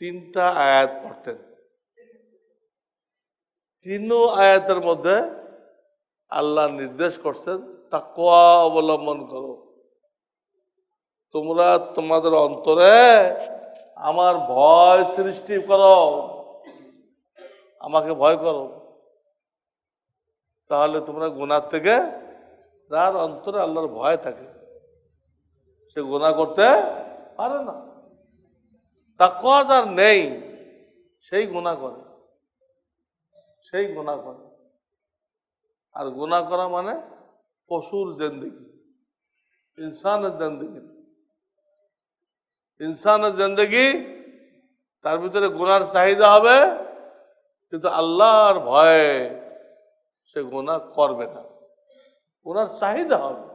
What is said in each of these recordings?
তিনটা আয়াত পড়তেন। তিনও আয়াতের মধ্যে আল্লাহ নির্দেশ করছেন, তাকওয়া অবলম্বন করো। তোমরা তোমাদের অন্তরে আমার ভয় সৃষ্টি করো। আমাকে ভয় করো। তাহলে তোমরা গুনার থেকে যার অন্তরে আল্লাহর ভয় থাকে, সে গুণা করতে পারে না। তাকওয়া যার নেই, সেই গুণা করে। সেই গুণা করে। আর গুণা করা মানে পশুর জেন্দিগি, ইনসানের জেন্দিগি। ইনসানের জেন্দিগি, তার ভিতরে গুনার চাহিদা হবে, কিন্তু আল্লাহর ভয়ে সে গুণা করবে না। গুনার চাহিদা হবে।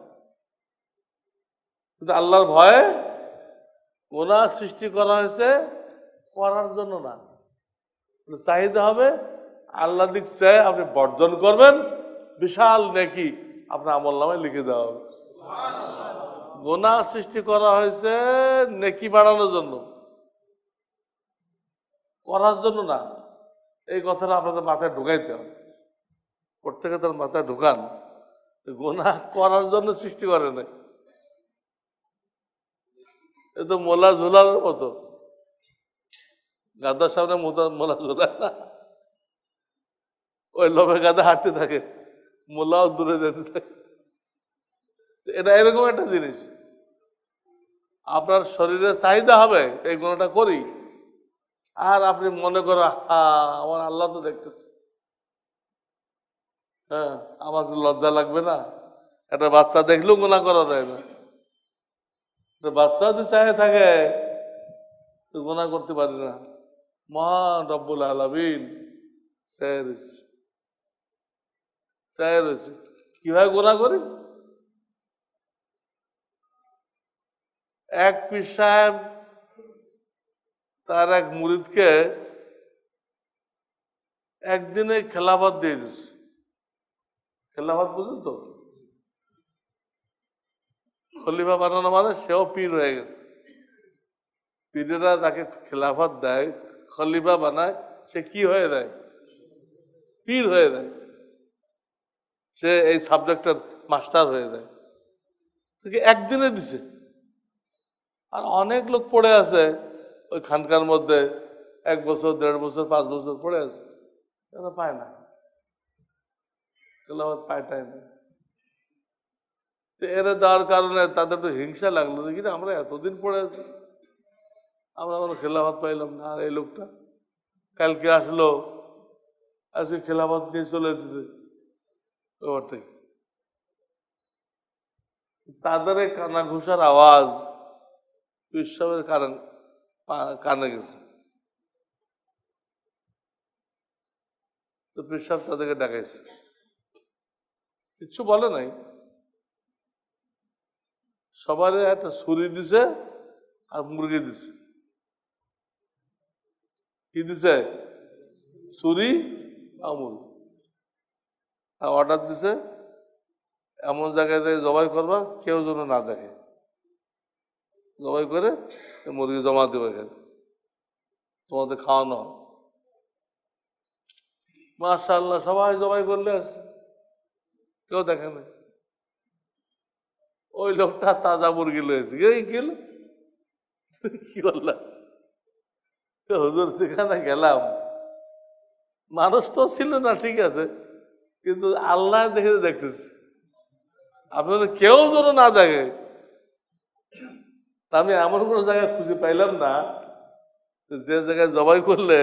কিন্তু আল্লাহর ভয়ে গুণা সৃষ্টি করা হয়েছে করার জন্য না। চাহিদা হবে, আল্লাহ দিক চাই আপনি বর্জন করবেন, বিশাল নেকি আপনার আমল নামে লিখে দেওয়া হবে। গোনা সৃষ্টি করা হয়েছে নেকি বাড়ানোর জন্য। করার জন্য না। এই কথাটা আপনাদের মাথায় ঢুকাইতে হবে। প্রত্যেকে তার মাথায় ঢুকান। গোনা করার জন্য সৃষ্টি করে নাই। এ তো মোলা ঝুলার মতো। গাদার সামনে মোলা ঝুলায় না। ওই লোভে গাদা হাঁটতে থাকে মোলাও দূরে যেতে থাকে। এটা এরকম একটা জিনিস। আপনার শরীরে চাহিদা হবে, এই গুণটা করি। আর আপনি মনে করো আমার আল্লাহ তো দেখতেছে। হ্যাঁ আমার লজ্জা লাগবে না। একটা বাচ্চা দেখলেও গুণা করা যায় না। বাচ্চা যদি চাহে থাকে। গুণা করতে পারি না। মহান রব্বুল আলমিন। স্যার স্যার কীভাবে গুণা করি? এক পীর সাহেব তার এক মুরিদকে একদিনে খেলাফত দিয়ে দিচ্ছে খেলাফত বুঝুন তো? খলিফা বানানো মানে সেও পীর হয়ে গেছে। পীরেরা তাকে খেলাফত দেয় খলিফা বানায়, সে কি হয়ে দেয় পীর হয়ে দেয় সে এই সাবজেক্টের মাস্টার হয়ে যায়। তাকে একদিনে দিছে। আর অনেক লোক পড়ে আছে, ওই খানকার মধ্যে এক বছর, দেড় বছর, পাঁচ বছর পড়ে আছে। পায় না। খেলাফত পায়টাই না। তো এরা দেওয়ার কারণে তাদের একটু হিংসা লাগল, দেখি আমরা এতদিন পড়ে আছি। আমরা কোনো খেলাফত পাইলাম না, আর এই লোকটা কালকে আসলো, আজকে খেলাফত নিয়ে চলে যেতে ব্যাপারটা তাদের কানা ঘুষার আওয়াজ উৎসবের কারণ কানে গেছে। তো পেশাব তাদেরকে ডাকাইছে। কিচ্ছু বলে নাই। সবারই একটা ছুরি দিছে আর মুরগি দিছে। কি দিছে? ছুরি মুরগি। আর অর্ডার দিছে, এমন জায়গায় জবাই করবা, কেউ যেন না দেখে। জবাই করে মুরগি জমা দেবে এখানে। তোমাদের খাওয়ানো। মাশাল্লাহ সবাই জবাই করলে আসছে কেউ দেখে না ওই লোকটা তাজা মুরগি লয়েছে এই কি করলাম হুজুর, সেখানে গেলাম। মানুষ তো ছিল না, ঠিক আছে। কিন্তু আল্লাহ দেখে দেখতেছি। আপনাদের কেউ যেন না দেখে। আমি এমন কোনো জায়গায় খুঁজে পাইলাম না যে জায়গায় জবাই করলে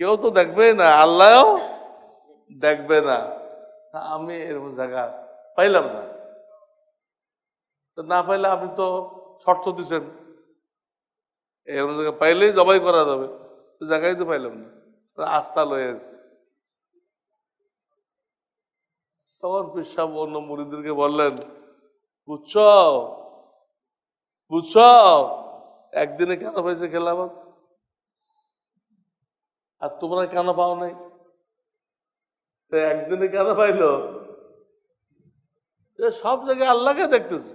কেউ তো দেখবে না, আল্লাহও দেখবে না। আমি এরকম জায়গা পাইলাম না। না পাইলে আপনি তো শর্ত দিচ্ছেন জায়গা পাইলেই জবাই করা যাবে। জায়গায় তো পাইলাম না। আস্থা লয়ে এসেছি। তখন পিসাব অন্য মুড়িদেরকে বললেন, বুঝছ? বুঝছ? একদিনে কেন হয়েছে খেলাফত আর তোমরা কেন পাও নাই? একদিনে কেন পাইলো? সব জায়গায় আল্লাহকে দেখতেছে।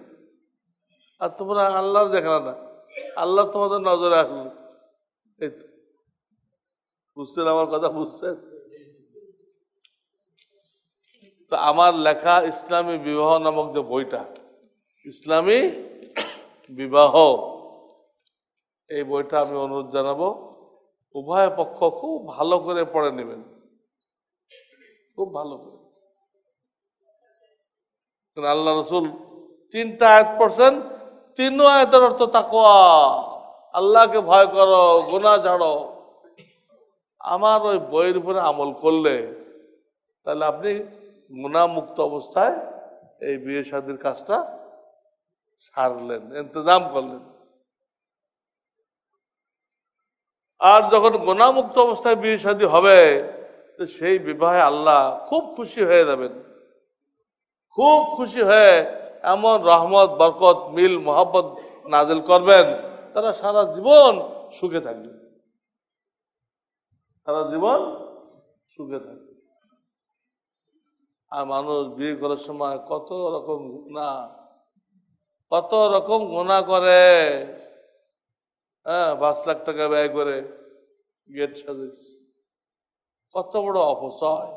আর তোমরা আল্লাহর দেখলা না। আল্লাহ তোমাদের নজরে আসলো এই তো। বুঝছেন আমার কথা? বুঝছেন? তো আমার লেখা ইসলামী বিবাহ নামক যে বইটা, ইসলামী বিবাহ, এই বইটা আমি অনুরোধ জানাব, উভয় পক্ষ খুব ভালো করে পড়ে নেবেন। খুব ভালো করে। আল্লাহ রসুল তিনটা আয়াত পড়ছেন তিন আয়াতের অর্থ তাকোয়া আল্লাহকে ভয় করো গোনা ছাড়ো আমার ওই বইয়ের উপরে আমল করলে তাহলে আপনি গুণামুক্ত অবস্থায় এই বিয়ে শাদির কাজটা সারলেন, ইন্তজাম করলেন। আর যখন গোনামুক্ত অবস্থায় বিয়ে শাদী হবে, তো সেই বিবাহে আল্লাহ খুব খুশি হয়ে যাবেন। খুব খুশি হয়ে এমন রহমত, বরকত, মিল মোহাম্মত নাজিল করবেন, তারা সারা জীবন সুখে থাকবে। সারা জীবন সুখে থাকবে। আর মানুষ বিয়ে করার সময় কত রকম গুণা, কত রকম গুণা করে হ্যাঁ পাঁচ লাখ টাকা ব্যয় করে গেট সাজিয়েছে কত বড় অপচয়।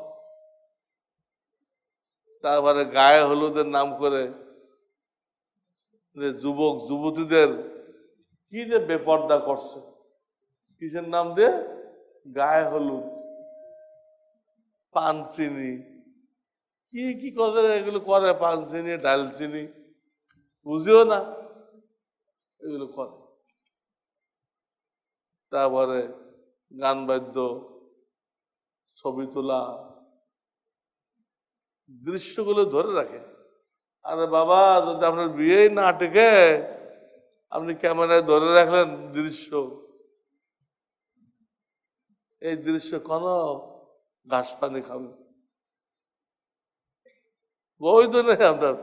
তারপরে গায়ে হলুদের নাম করে যুবক, যুবতীদের কি যে বেপর্দা করছে? কিসের নাম দিয়ে? গায়ে হলুদ, পান চিনি। কি কি করে এগুলো করে? পান চিনি, ডাল চিনি। বুঝিও না, এগুলো করে। তারপরে গান বাদ্য, ছবি তোলা, দৃশ্যগুলো ধরে রাখে। আরে বাবা, যদি আপনার বিয়েই না টেকে আপনি ক্যামেরায় ধরে রাখলেন দৃশ্য। এই দৃশ্য কোন ঘাস পানি খাবে? বই তো নেই আপনার।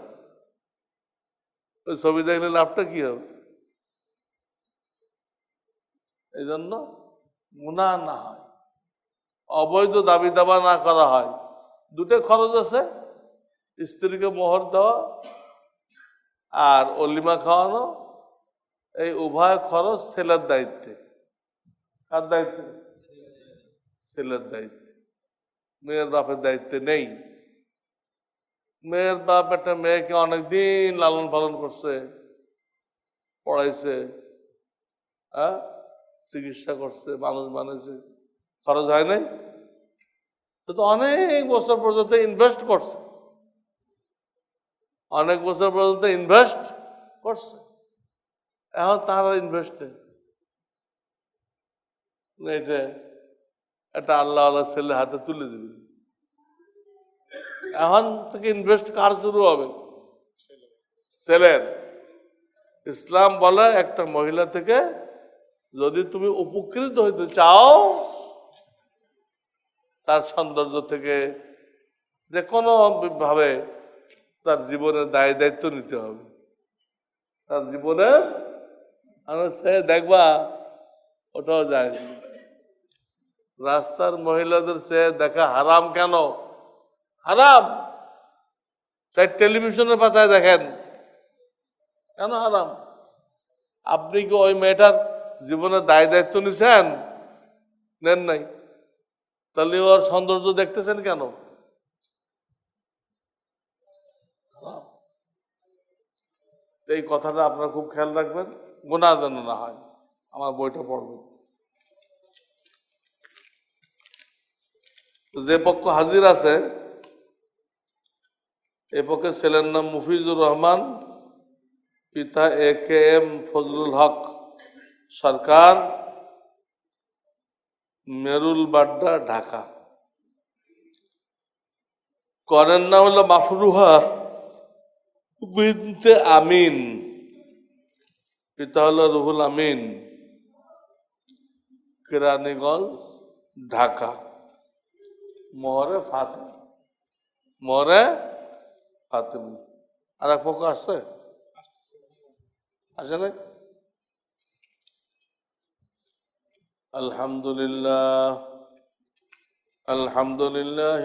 ওই ছবি দেখলে লাভটা কি হবে? এই জন্য মুনা না হয়। অবৈধ দাবি দাবা না করা হয়। দুটো খরচ আছে। স্ত্রীকে মোহর দেওয়া আর অলিমা খাওয়ানো, এই উভয় খরচ ছেলের দায়িত্বে। কার দায়িত্বে? ছেলের দায়িত্বে। মেয়ের বাপের দায়িত্বে নেই। মেয়ের বাপ একটা মেয়েকে অনেকদিন লালন পালন করছে, পড়াইছে হ্যাঁ? চিকিৎসা করছে, মানুষ বানিয়েছে খরচ হয় নাই? তো অনেক বছর পর্যন্ত ইনভেস্ট করছে। অনেক বছর পর্যন্ত ইনভেস্ট করছে। এখন তার ইনভেস্ট নেই। এটা একটা আল্লাহ আল্লাহ ছেলে হাতে তুলে দিবে। এখন থেকে ইনভেস্ট কার শুরু হবে? ছেলের। ইসলাম বলে একটা মহিলা থেকে যদি তুমি উপকৃত হইতে চাও, তার সৌন্দর্য থেকে যে কোনো ভাবে তার জীবনের দায় দায়িত্ব নিতে হবে। তার জীবনের সে দেখবা, ওটাও যায়। রাস্তার মহিলাদের সে দেখা হারাম কেন? হারাম? তাই টেলিভিশনের পাতায় দেখেন। কেন হারাম? আপনি কি ওই মেয়েটার জীবনের দায় দায়িত্ব নিছেন? নেন নাই। তাহলে ওর সৌন্দর্য দেখতেছেন কেন? এই কথাটা আপনারা খুব খেয়াল রাখবেন গোনা যেন না হয়। আমার বইটা পড়বেন যে পক্ষ হাজির আছে, এ পক্ষে ছেলের নাম মুফিজুর রহমান, পিতা A K M Fazlul Haque Sarkar, Merul Badda, Dhaka. করেন নাম হলো মাফরুহা। বিনতে আমিন। পিতা হলো রুহুল আমিন। কেরানীগঞ্জ, ঢাকা। মোহরে ফাতে মোহরে ফাতেম। আর এক পক্ষ আসছে? আসে না আলহামদুলিল্লাহ। আলহামদুলিল্লাহ